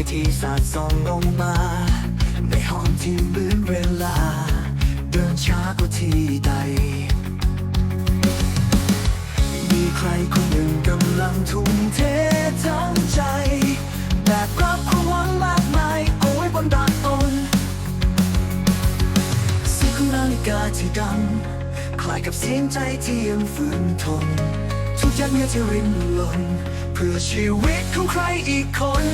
อยที่สาดส่องลงมา ในห้องที่เมืดเวลา เดินช้ากว่าที่ใด มีใครคนหนึ่งกำลังทุ่มเททั้งใจ แบบรับความงมากมายโอ้ยบนดาดตนเสียงนาฬิกาที่ดังคล้ายกับเสียงใจที่ยังฝืนทน ทุกอยาดเหงื่อที่รินหล่นเพื่อชีวิตของใครอีกคน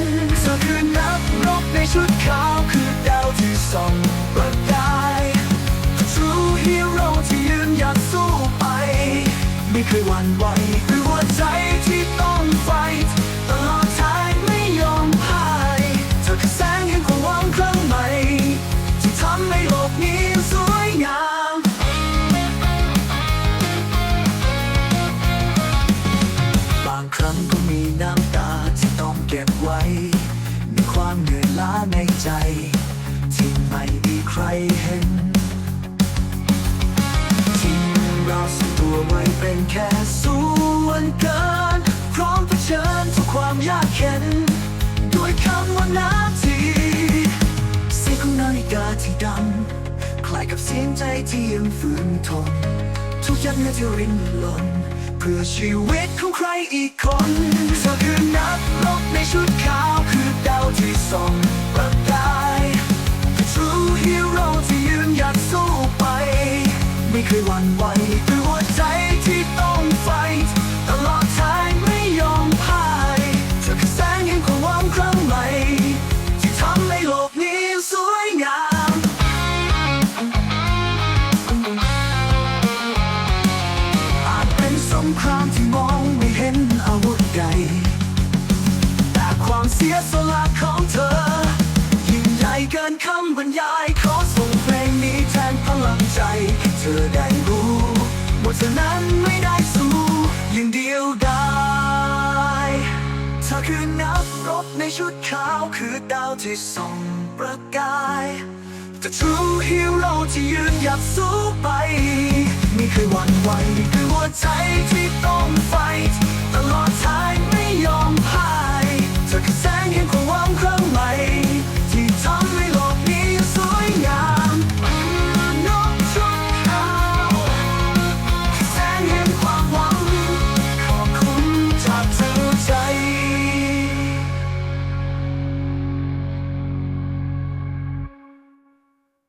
เธอคือนักรบในชุดขาวคือดาวที่ส่องประกาย True hero ที่ยืนหยัดสู้ไป ไม่เคยหวั่นไหวหรือหัวใจที่ต้อง รั้งก็มีน้ำตาที่ต้องเก็บไว้ มีความเหนื่อยล้าในใจ ที่ไม่มีใครเห็น ทิ้งเราสักตัวไว้เป็นแค่ส่วนเกิน พร้อมเผชิญทุกความยากเข็น ด้วยคำว่านาทีเสียงของนาฬิกาที่ดังคล้ายกับเสียงใจที่ยังฝืนทน ทุกยัดเหงื่อที่รินหล่น พื่อชีวิตของใครอีกคนเธอคือนักรบในชุดขาว คือดาวที่ส่องประกาย True hero ที่ยืนหยัดสู้ไป ไม่เคยหวั่นไหวด้วยหัวใจที่ต้องไฟ ความเสียสละของเธอ ยิ่งใหญ่เกินคำบรรยาย ขอส่งเพลงนี้แทนพลังใจให้เธอได้รู้ว่าเธอนั้นไม่ได้สู้อย่างเดียวได้เธอคือนักรบในชุดขาวคือดาวที่ส่องประกายแต่ True Hero ที่ยืนหยัดสู้ไปไม่เคยหวั่นไหวคือหัวใจที่ต้อง